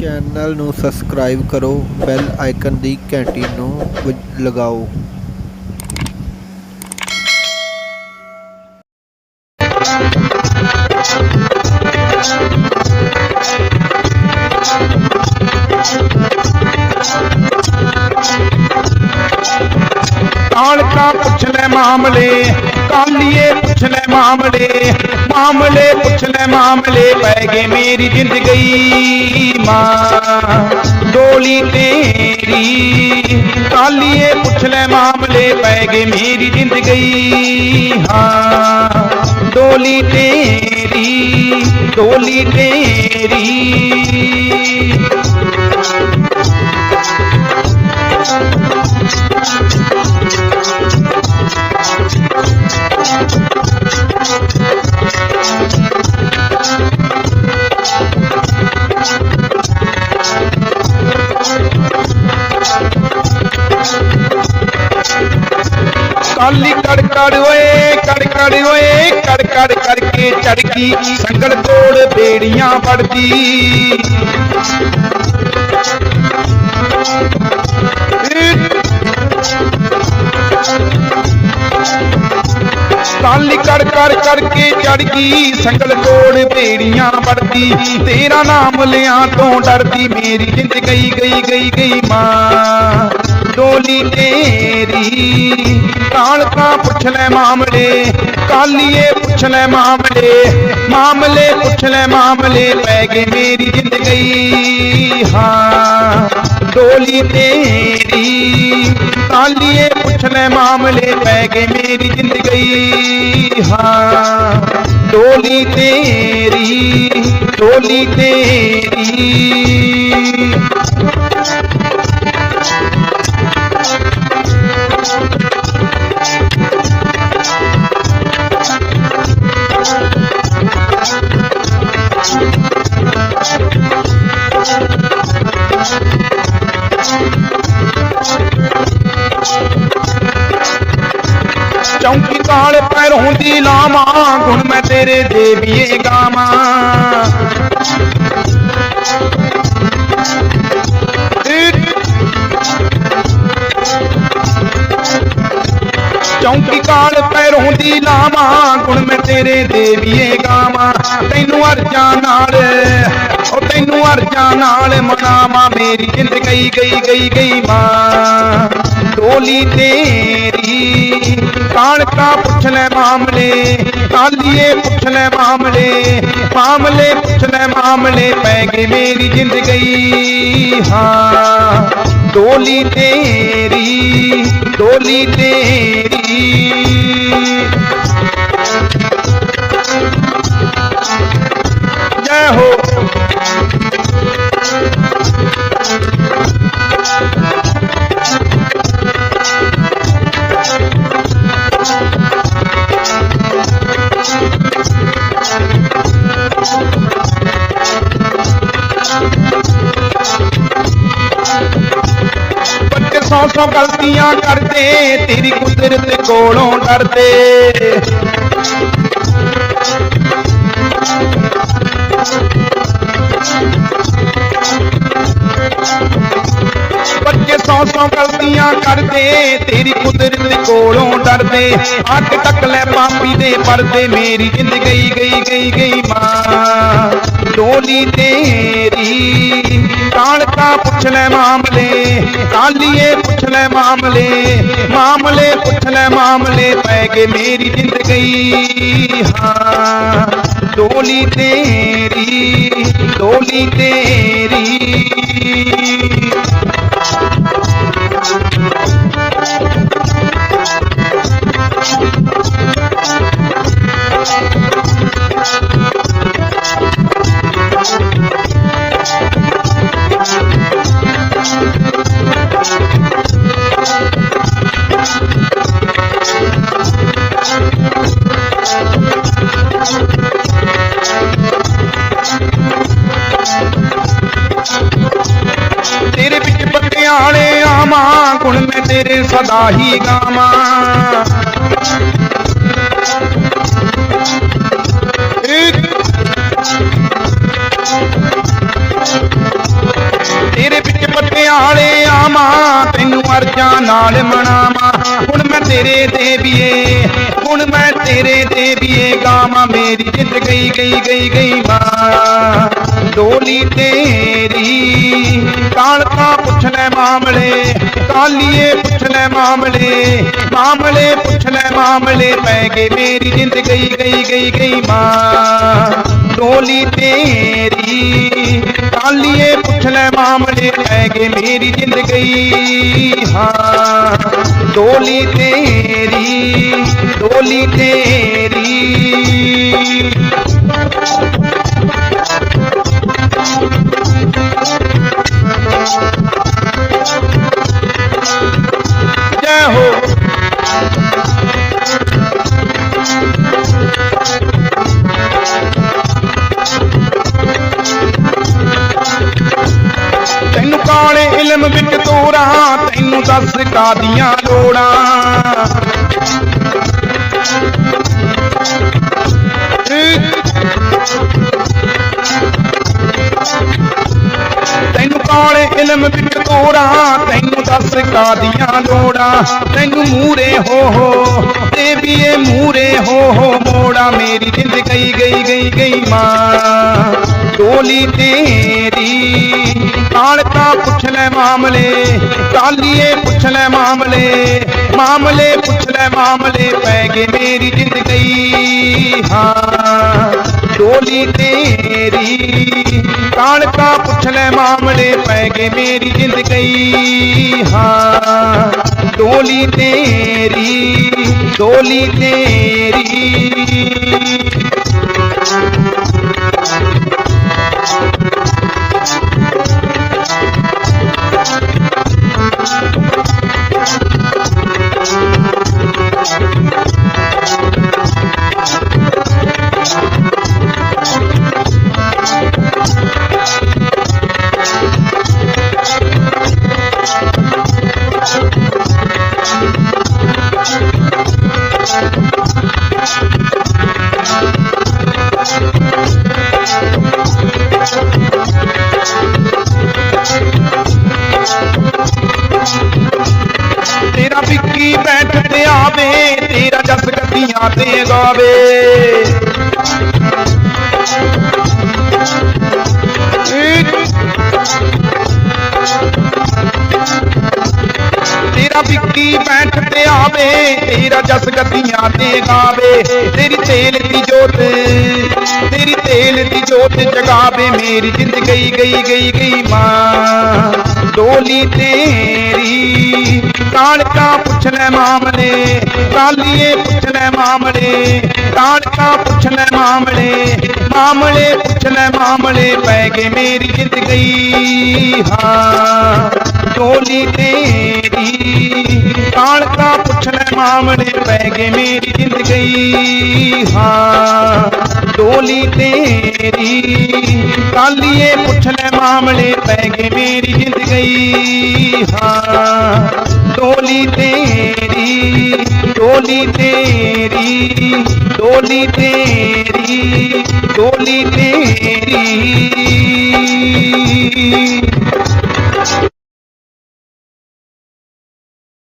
Channel ਨੂੰ subscribe ਕਰੋ bell icon ਦੀ ਘੰਟੀ ਨੂੰ ਲਗਾਓ। ਕਾਲਕਾ ਪੁੱਛ ਪੁੱਛ मामले कालिए पूछ ले मामले मामले पुछले ले मामले बैगे मेरी ज़िंदगी माँ। डोली तेरी कालिए पुछले ले मामले बैगे मेरी ज़िंदगी हाँ डोली तेरी डोली तेरी। काली कड़कड़ ओए कड़कड़ ओए कड़कड़ करके चढ़की, संगल तोड़ बेड़ियाँ पड़ती ताली कर कर करके चढ़की, संगल तोड़ बेड़ियाँ पड़ती तेरा नाम लिया तो डरती, मेरी जिंद गई गई गई गई माँ। डोली तेरी। कालका पुछ ले मामले, कालिए पुछ ले मामले मामले पुछ ले मामले पैगे मेरी ज़िंदगी। हाँ डोली तेरी, कालिए पुछ ले मामले पैगे मेरी ज़िंदगी। हाँ डोली तेरी डोली तेरी। ਚੌਂਕੀ ਕਾਲ ਪੈਰੋਂ ਦੀ ਲਾਵਾਂ, ਗੁਣ ਮੈਂ ਤੇਰੇ ਦੇਵੀਏ ਗਾਵਾਂ। ਚੌਂਕੀ ਕਾਲ ਪੈਰੋਂ ਦੀ ਲਾਵਾਂ, ਗੁਣ ਮੈਂ ਤੇਰੇ ਦੇਵੀਏ ਗਾਵਾਂ। ਤੈਨੂੰ ਅਰਜਾਂ ਨਾਲ ਉਹ ਤੈਨੂੰ ਅਰਜਾਂ ਨਾਲ ਮਨਾਵਾਂ, ਮੇਰੀ ਜਿੰਦ ਗਈ ਗਈ ਗਈ ਗਈ ਮਾਂ। डोली तेरी। कान का मामले कालिए पुछने मामले मामले पुछने मामले, पैगे मेरी जिंद गई हाँ डोली तेरी डोली तेरी। जय हो। ਸੌ ਗਲਤੀਆਂ ਕਰਦੇ, ਤੇਰੀ ਕੁਦਰਤ ਕੋਲੋਂ ਡਰਦੇ। ਬੱਚੇ ਸੌ ਸੌ ਗਲਤੀਆਂ ਕਰਦੇ, ਤੇਰੀ ਕੁਦਰਤ ਕੋਲੋਂ ਡਰਦੇ। ਅੱਗ ਤੱਕ ਲੈ ਪਾਪੀ ਦੇ ਪਰਦੇ, ਮੇਰੀ ਜਿੰਦ ਗਈ ਗਈ ਗਈ ਗਈ ਮਾਂ। ਡੋਲੀ ਤੇਰੀ ਕਾਲਕਾ ਪੁੱਛ ਲੈ ਮਾਮਲੇ ਕਾਲੀਏ ਪੁੱਛ ਲੈ ਮਾਮਲੇ ਮਾਮਲੇ ਪੁੱਛ ਲੈ ਮਾਮਲੇ ਪੈ ਗਏ ਮੇਰੀ ਜਿੰਦ ਗਈ ਹਾਂ ਡੋਲੀ ਤੇਰੀ ਡੋਲੀ ਤੇਰੀ ਗੁਣ ਮੈਂ ਤੇਰੇ ਸਦਾ ਹੀ ਗਾਵਾਂ। ਤੇਰੇ ਵਿੱਚ ਪਟਿਆਲੇ ਆਵਾਂ, ਤੈਨੂੰ ਅਰਜਾਂ ਨਾਲ ਮਨਾਵਾਂ। ਹੁਣ ਮੈਂ ਤੇਰੇ ਦੇਵੀਏ ਹੁਣ ਮੈਂ ਤੇਰੇ ਦੇਵੀਏ ਗਾਵਾਂ। ਮੇਰੀ ਜਿੱਤ ਗਈ ਗਈ ਗਈ ਗਈ ਮਾਂ ਡੋਲੀ ਤੇਰੀ कालका पुछ मामले कालिए पुछले मामले मामले पुछले मामले पै गए मेरी जिंद गई गई गई गई माँ डोली तेरी कालिए पुछले मामले पै गए मेरी जिंद गई हाँ डोली तेरी डोली तेरी ਦੱਸ ਕਾਦੀਆਂ ਲੋੜਾਂ ਤੈਨੂੰ ਕਾਲੇ ਇਲਮ ਵਿੱਚ ਤੋਰਾਂ ਤੈਨੂੰ ਦੱਸ ਕਾਦੀਆਂ ਲੋੜਾਂ ਤੈਨੂੰ ਮੂਰੇ ਹੋ ਹੋ ਦੇਵੀਏ ਮੂਰੇ ਹੋ ਹੋ ਮੋੜਾ। ਮੇਰੀ ਜਿੰਦ ਗਈ ਗਈ ਗਈ ਗਈ ਮਾਂ। डोली तेरी। कालका पुछ ले मामले कालिए पुछ ले मामले मामले पुछ ले मामले पैगे मेरी जिंद गई हाँ डोली तेरी। कालका पुछ ले मामले पैगे मेरी जिंद गई हाँ डोली तेरी डोली तेरी। गाते गौबे तेरा बिक्की बैठ ते आवे, तेरा जस गतियाँ गावे। तेरी तेल की जोत, तेरी तेल की जोत जगावे। मेरी जिंद गई गई गई गई माँ। डोली तेरी ਤੇਰੀ ਪੁੱਛ ਲੈ ਮਾਮਲੇ, ਕਾਲੀਏ ਪੁੱਛ ਲੈ ਮਾਮਲੇ ਕਾਲਕਾ ਪੁੱਛ ਲੈ ਮਾਮਲੇ ਮਾਮਲੇ ਪੁੱਛ ਲੈ ਮਾਮਲੇ, ਪੈ ਗਏ ਮੇਰੀ ਜਿੱਤ ਗਈ। ਹਾਂ ਟੋਲੀ ਤੇਰੀ ਕਾਲਕਾ ਪੁੱਛ ਲੈ ਮਾਮਲੇ, ਪੈ ਗਏ ਮੇਰੀ ਜਿੱਤ ਗਈ। ਹਾਂ ਡੋਲੀ ਤੇਰੀ, ਕਾਲੀਏ ਪੁੱਛ ਲੈ ਮਾਮਲੇ, ਪੈ ਗਏ ਮੇਰੀ ਜ਼ਿੰਦਗੀ ਹਾਂ डोली तेरी डोली तेरी डोली तेरी